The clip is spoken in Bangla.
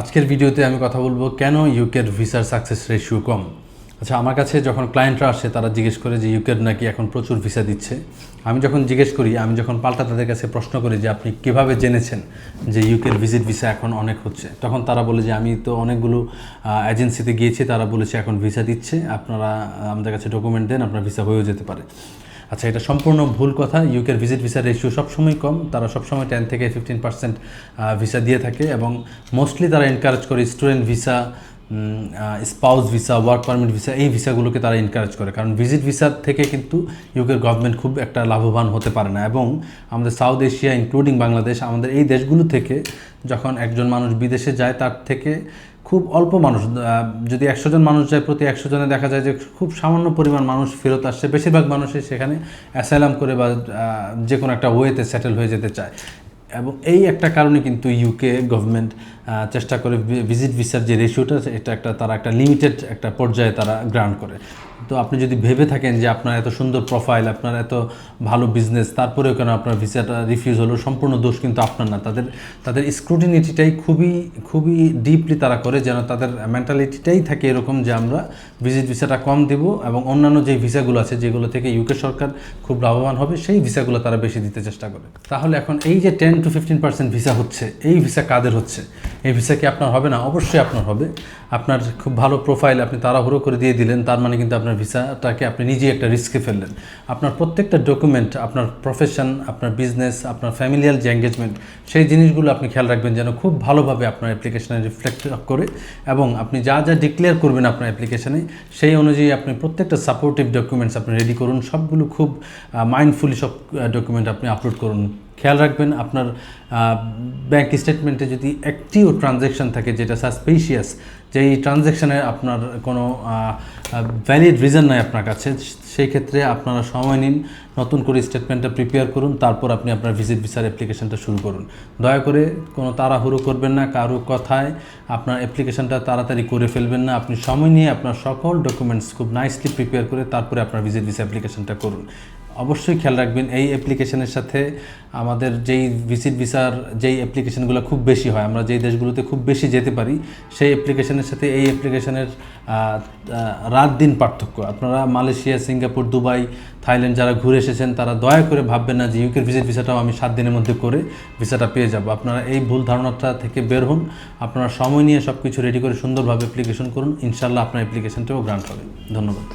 আজকের ভিডিওতে আমি কথা বলব কেন ইউকের ভিসার সাকসেস রেশিও কম? আচ্ছা আমার কাছে যখন ক্লায়েন্টরা আসে, তারা জিজ্ঞেস করে যে ইউকের নাকি এখন প্রচুর ভিসা দিচ্ছে। আমি যখন জিজ্ঞেস করি, আমি যখন পাল্টা তাদের কাছে প্রশ্ন করি যে আপনি কীভাবে জেনেছেন যে ইউকের ভিজিট ভিসা এখন অনেক হচ্ছে, তখন তারা বলে যে আমি তো অনেকগুলো এজেন্সিতে গিয়েছি, তারা বলেছে এখন ভিসা দিচ্ছে, আপনারা আমাদের কাছে ডকুমেন্ট দেন, আপনার ভিসা হয়েও যেতে পারে। আচ্ছা এটা সম্পূর্ণ ভুল কথা। ইউকের ভিজিট ভিসার রেশিও সবসময় কম। তারা সবসময় টেন থেকে ফিফটিন পার্সেন্ট ভিসা দিয়ে থাকে এবং মোস্টলি তারা এনকারেজ করে student visa spouse visa work permit visa এই ভিসাগুলোকে তারা এনকারেজ করে। কারণ ভিজিট ভিসার থেকে কিন্তু ইউকের গভর্নমেন্ট খুব একটা লাভবান হতে পারে না। এবং আমাদের সাউথ এশিয়া ইনক্লুডিং বাংলাদেশ আমাদের এই দেশগুলো থেকে যখন একজন মানুষ বিদেশে যায়, তার থেকে খুব অল্প মানুষ যদি একশো জন মানুষ যায়, প্রতি একশো জনে দেখা যায় যে খুব সামান্য পরিমাণ মানুষ ফেরত আসছে। বেশিরভাগ মানুষই সেখানে অ্যাসাইলাম করে বা যে কোনো একটা ওয়েতে সেটেল হয়ে যেতে চায়। এবং এই একটা কারণে কিন্তু ইউকে গভর্নমেন্ট চেষ্টা করে ভিজিট ভিসার যে রেশিওটা এটা একটা, তারা একটা লিমিটেড একটা পর্যায়ে তারা গ্রান্ট করে। তো আপনি যদি ভেবে থাকেন যে আপনার এত সুন্দর প্রোফাইল আপনার এত ভালো বিজনেস তারপরেও কেন আপনার ভিসাটা রিফিউজ হলো, সম্পূর্ণ দোষ কিন্তু আপনার না। তাদের তাদের স্ক্রুটিনিটিটাই খুবই খুবই ডিপলি তারা করে, যেন তাদের মেন্টালিটিটাই থাকে এরকম যে আমরা ভিজিট ভিসাটা কম দেব এবং অন্যান্য যে ভিসাগুলো আছে, যেগুলো থেকে ইউকে সরকার খুব লাভবান হবে, সেই ভিসাগুলো তারা বেশি দিতে চেষ্টা করে তাহলে এখন এই যে ten to fifteen percent visa হচ্ছে, এই ভিসা কাদের হচ্ছে? এই ভিসা কি আপনার হবে না? অবশ্যই আপনার হবে। আপনার খুব ভালো প্রোফাইল আপনি তাড়াহুড়ো করে দিয়ে দিলেন, তার মানে কিন্তু আপনার ভিসাটাকে আপনি নিজেই একটা রিস্কে ফেললেন। আপনার প্রত্যেকটা ডকুমেন্ট আপনার প্রফেশন আপনার বিজনেস আপনার ফ্যামিলিয়াল যে এঙ্গেজমেন্ট সেই জিনিসগুলো আপনি খেয়াল রাখবেন যেন খুব ভালোভাবে আপনার অ্যাপ্লিকেশনে রিফ্লেক্ট করে এবং আপনি যা যা ডিক্লেয়ার করবেন আপনার অ্যাপ্লিকেশানে সেই অনুযায়ী আপনি প্রত্যেকটা সাপোর্টিভ ডকুমেন্টস আপনি রেডি করুন। সবগুলো খুব মাইন্ডফুলি সব ডকুমেন্ট আপনি আপলোড করুন। খেয়াল রাখবেন, আপনার ব্যাংক স্টেটমেন্টে যদি একটিও ট্রানজ্যাকশন থাকে যেটা সাসপেশিয়াস যেই ট্রানজ্যাকশানে আপনার কোনো ভ্যালিড রিজন নাই আপনার কাছে, সেই ক্ষেত্রে আপনারা সময় নিন, নতুন করে স্টেটমেন্টটা প্রিপেয়ার করুন, তারপর আপনি আপনার ভিজিট ভিসার অ্যাপ্লিকেশনটা শুরু করুন। দয়া করে কোনো তাড়াহুড়ো করবেন না, কারও কথায় আপনার অ্যাপ্লিকেশনটা তাড়াতাড়ি করে ফেলবেন না, আপনি সময় নিয়ে আপনার সকল ডকুমেন্টস খুব নাইসলি প্রিপেয়ার করে তারপরে আপনার ভিজিট ভিসা অ্যাপ্লিকেশনটা করুন। অবশ্যই খেয়াল রাখবেন, এই অ্যাপ্লিকেশনের সাথে আমাদের যেই ভিজিট ভিসার যেই অ্যাপ্লিকেশনগুলো খুব বেশি হয়, আমরা যেই দেশগুলোতে খুব বেশি যেতে পারি, সেই অ্যাপ্লিকেশনের সাথে এই অ্যাপ্লিকেশনের রাত দিন পার্থক্য। আপনারা মালয়েশিয়া, সিঙ্গাপুর, দুবাই, থাইল্যান্ড যারা ঘুরে এসেছেন, তারা দয়া করে ভাববেন না যে ইউকের ভিজিট ভিসাটাও আমি সাত দিনের মধ্যে করে ভিসাটা পেয়ে যাব। আপনারা এই ভুল ধারণাটা থেকে বের হন, আপনারা সময় নিয়ে সব কিছু রেডি করে সুন্দরভাবে অ্যাপ্লিকেশন করুন ইনশাল্লাহ আপনার অ্যাপ্লিকেশনটাও গ্রান্ট হবে। ধন্যবাদ।